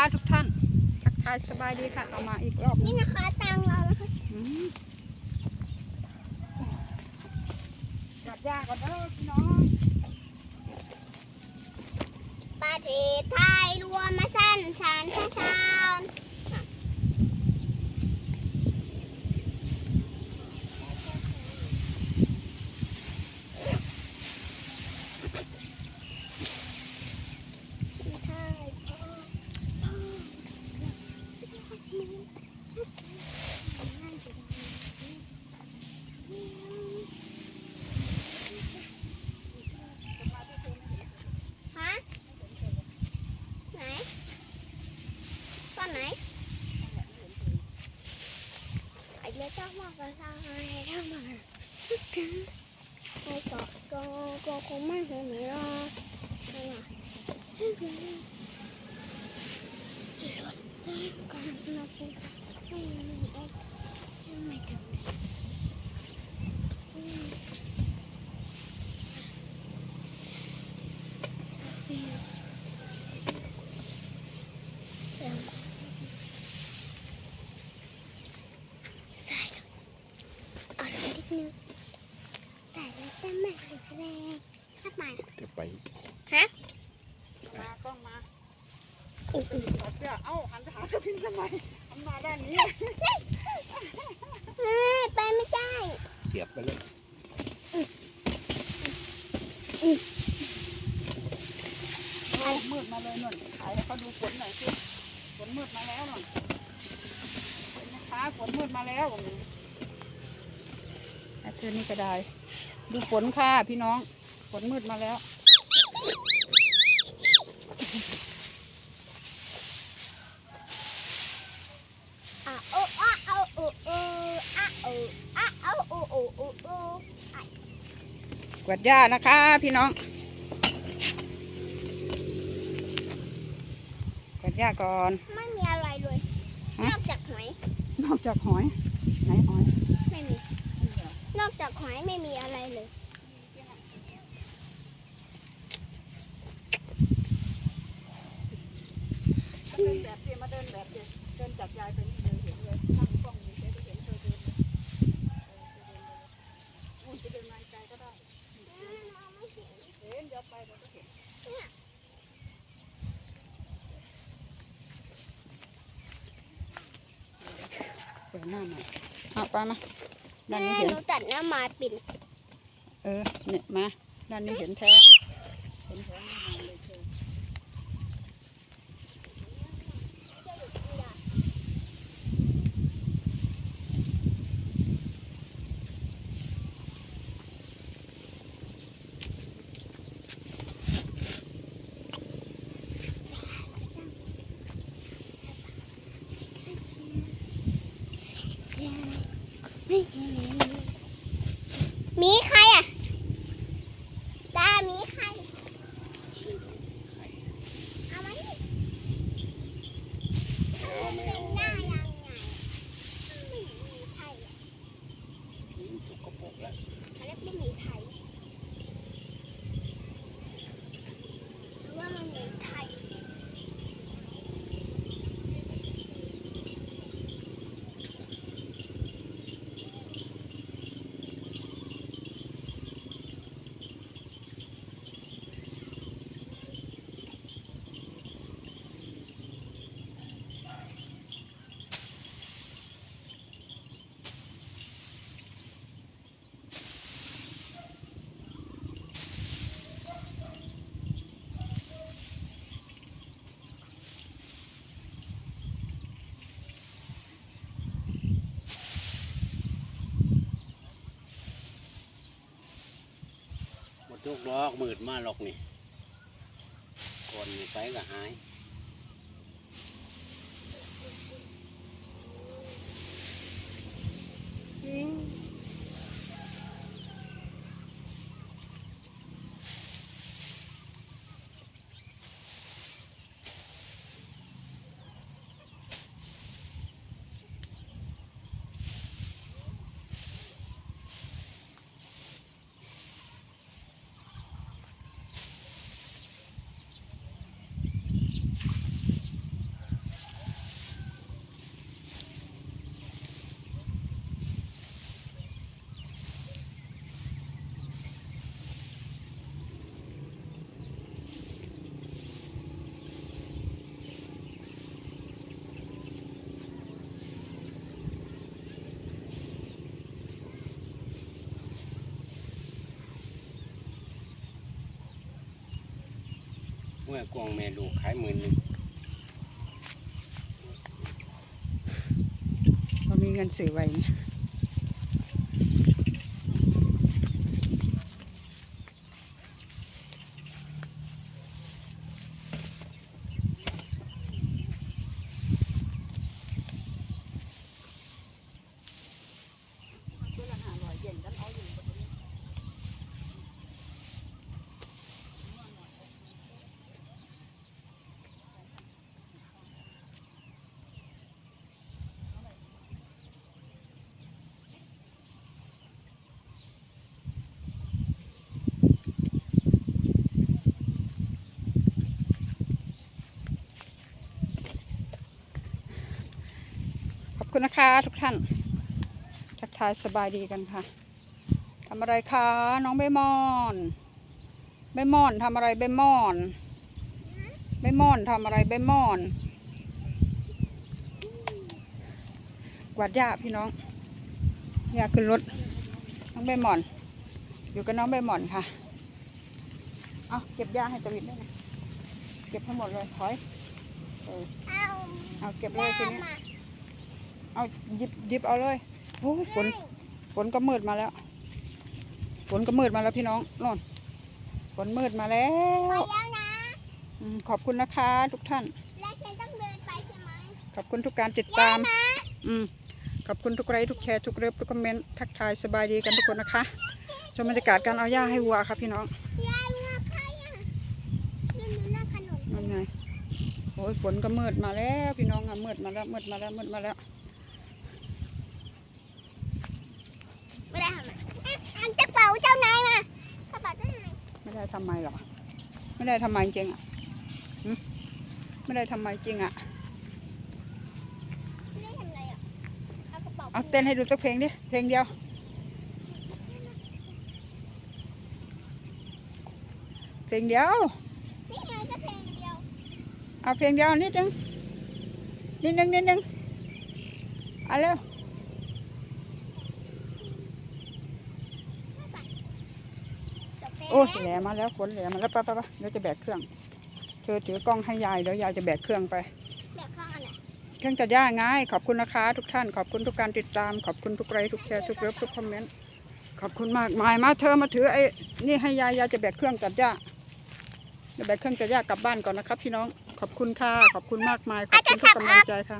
ค่ะทุกท่านทักทายสบายดีค่ะ เอามาอีกรอบนี่นะคะตังเรานะคะอืมจัดยากก่อนเด้อพี่น้อง ประเทศไทยรวมมาสั้นสารพระชานฮะไหน ก้อนไหนไอ้เล็กต้องบอกกันทางไหนทำไมไอ้ก็ก็ก็คงไม่เห็นหรอกนั่นน่ะก่อนนะพี่ไม่มีไอ้ไม่ทำอืม เอาหน่อยนิดนึงแต่แล้วจะไม่แรงถ้ามา จะไป มากล้องมา อืออือ ถอดเสื้อเอ้าหันไปหาสพินทำไมหันมาด้านนี้เฮ้ยไปไม่ได้เสียบไปเลยโอ้มืดมาเลยนุ่นถ่ายให้เขาดูฝนหน่อยสิฝนมืดมาแล้วนุ่นเห็นนะคะฝนมืดมาแล้วแอดเธอนี่ก็ได้ ดูฝนค่ะพี่น้อง ฝนมืดมาแล้ว อะโอ้อะเอาโอ้โอ้อะโอ้อะเอาโอ้โอ้โอ้โอ้ กวาดหญ้านะคะ พี่น้องกวาดหญ้าก่อน ไม่มีอะไรเลยฮะนอกจากหอย นอกจากหอย ไหนหอย ไม่มี นอกจากหอยไม่มีอะไรเลย มาเดินแบบเดียวมาเดินแบบเดียวเดินจากยายไปนี่เดินเห็นเลยตั้งกล้องอยู่เฉยๆเห็นเธอเดินเลยเออเธอเดินเลยอุ้ยจะเดินมาไกลก็ได้ เห็นเดี๋ยวไปเดี๋ยวก็เห็นเปิด หน้าหน่อยเอาไปมาด้านแม่นี้เห็น หนูตัดหน้ามาปิ่นเออเนี่ยมาด้านนี้เห็นแท้เห็นแท้แน่นอนเลยเธอ มีใครอะตามีใคร เอามานี่มันเป็นหน้ายังไงไม่มีใครอะ ถูกกระปุกแล้ว เขาเรียกไม่มีใครหรือว่ามันมีใคร ลุกดอกมืดมาหรอกนี่คนนี่ไปก็หายเเมื่อกวงแม่ลูกขายหมื่นหนึ่งพอมีเงินซื้อไว้เนี่ย คุณนะคะทุกท่าน ทักทายสบายดีกันค่ะทำอะไรคะน้องใบมอนใบมอนทำอะไรใบมอนใบมอนทำอะไรใบมอนกวาดหญ้าพี่น้องหญ้าขึ้นรถน้องใบมอน อยู่กับน้องใบมอนค่ะเอาเก็บหญ้าให้ตวิดด้วยนะเก็บทั้งหมดเลยถอยเอาเก็บเลยทีนี้ เอาหยิบหยิบเอาเลยโอ้ยฝนฝนก็มืดมาแล้ว ฝนก็มืดมาแล้วพี่น้องนอนฝนมืดมาแล้ไปวแล้วนะ อืมขอบคุณนะคะ ทุกท่าน แล้วฉันต้องเดินไปใช่ไหมขอบคุณทุกการติดตาม อืมขอบคุณทุกไลค์ทุกแชร์ทุกเลิฟทุกคอมเมนต์ทักทายสบายดีกันทุกคนนะคะชมบรรยากาศการเอาหญ้าให้วัวครับพี่น้องยายเงาใครอะนี่มีหน้าขนมนั่นไงโอ้ยฝนก็มืดมาแล้ว พี่น้องอะมืดมาแล้วมืดมาแล้วมืดมาแล้ว ไม่ได้ทำไมอะอันกระเป๋าเจ้านายมากระเป๋าเจ้านาย ไม่ได้ทำไมหรอ ไม่ได้ทำไมจริงอะหึไม่ได้ทำไมจริงอะไม่ได้ทำอะไรอะเอากระเป๋าเอาเต้นให้ดูสักเพลงดิ เพลงเดียว เพลงเดียว นี่ไงก็เพลงเดียว เอาเพลงเดียวนิดนึง นิดนึงนิดนึงเอาเร็ว จบเพลง โอ้ยแล้วแหลมาแล้วฝนแหลมาแล้วไปไปไปเดี๋ยวจะแบกเครื่อง เธอถือกล้องให้ยายเดี๋ยวยายจะแบกเครื่องไปแบบข้างอันไหนเครื่องจัดย่าง่ายขอบคุณนะคะทุกท่านขอบคุณทุกการติดตามขอบคุณทุกไลค์ทุกแชร์ทุกเลิฟทุกคอมเมนต์ขอบคุณมากมายมาเธอมาถือไอ้นี่ให้ยายยายจะแบกเครื่องจัดย่าจะแบกเครื่องจัดย่ากลับบ้านก่อนนะครับพี่น้องขอบคุณค่ะขอบคุณมากมายขอบคุณทุกกำลังใจค่ะ